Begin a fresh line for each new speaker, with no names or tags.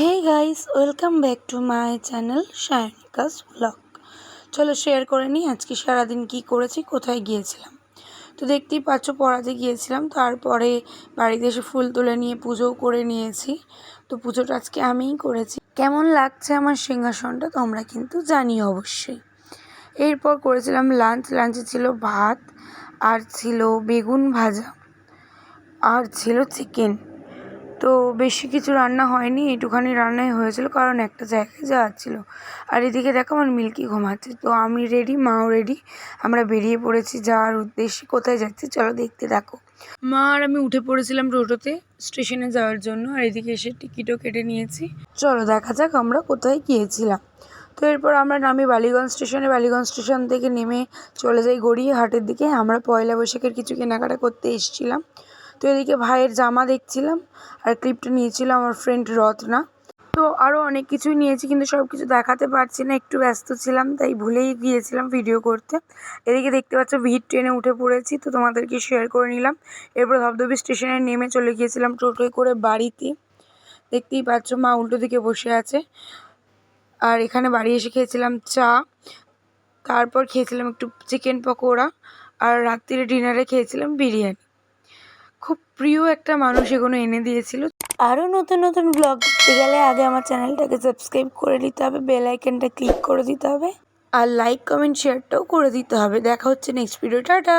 Hey guys welcome back to my channel Shayanika's vlog চলো share করে নিই আজকে সারাদিন কি করেছি, কোথায় গিয়েছিলাম। তো দেখতেই পাচ্ছ, পড়াতে গিয়েছিলাম, তারপরে বাড়িতে এসে ফুল তুলে নিয়ে পুজোও করে নিয়েছি। তো পুজোটা আজকে আমিই করেছি। কেমন লাগছে আমার সিংহাসনটা তোমরা কিন্তু জানিও অবশ্যই। এরপর করেছিলাম লাঞ্চ লাঞ্চে ছিল ভাত, আর ছিল বেগুন ভাজা, আর ছিল চিকেন তো বেশি কিছু রান্না হয়নি, একটুখানি রান্নাই হয়েছিল, কারণ একটা জায়গায় যাওয়ার ছিল। আর এদিকে দেখো আমার মিল্কি ঘুমাচ্ছে, তো আমি রেডি মাও রেডি আমরা বেরিয়ে পড়েছি যাওয়ার উদ্দেশ্যে, কোথায় যাচ্ছি চলো দেখতে দেখো মা আর আমি উঠে পড়েছিলাম টোটোতে স্টেশনে যাওয়ার জন্য, আর এদিকে এসে টিকিটও কেটে নিয়েছি। চলো দেখা যাক আমরা কোথায় গিয়েছিলাম। তো এরপর আমরা নামি বালিগঞ্জ স্টেশনে বালিগঞ্জ স্টেশন থেকে নেমে চলে যাই গড়িয়াহাটের দিকে, আমরা পয়লা বৈশাখের কিছু কেনাকাটা করতে এসেছিলাম। তো এদিকে ভাইয়ের জামা দেখছিলাম আর ক্লিপটা নিয়েছিল আমার ফ্রেন্ড রত্না। তো আরও অনেক কিছুই নিয়েছি কিন্তু সব কিছু দেখাতে পারছি না, একটু ব্যস্ত ছিলাম, তাই ভুলেই গিয়েছিলাম ভিডিও করতে। এদিকে দেখতে পাচ্ছ ভিড় ট্রেনে উঠে পড়েছি, তো তোমাদেরকে শেয়ার করে নিলাম। এরপর ধবধবি স্টেশনে নেমে চলে গিয়েছিলাম টোটোয় করে বাড়িতে। দেখতেই পাচ্ছ মা উল্টো দিকে বসে আছে। আর এখানে বাড়ি এসে খেয়েছিলাম চা, তারপর খেয়েছিলাম একটু চিকেন পকোড়া, আর রাত্রিরে ডিনারে খেয়েছিলাম বিরিয়ানি। খুব প্রিয় একটা মানুষ এগুলো এনে দিয়েছিল। আরও নতুন নতুন ব্লগ দেখতে গেলে আগে আমার চ্যানেলটাকে সাবস্ক্রাইব করে দিতে হবে বেল আইকনটা ক্লিক করে দিতে হবে। আর লাইক কমেন্ট শেয়ারটাও করে দিতে হবে। দেখা হচ্ছে নেক্সট ভিডিও টাটা!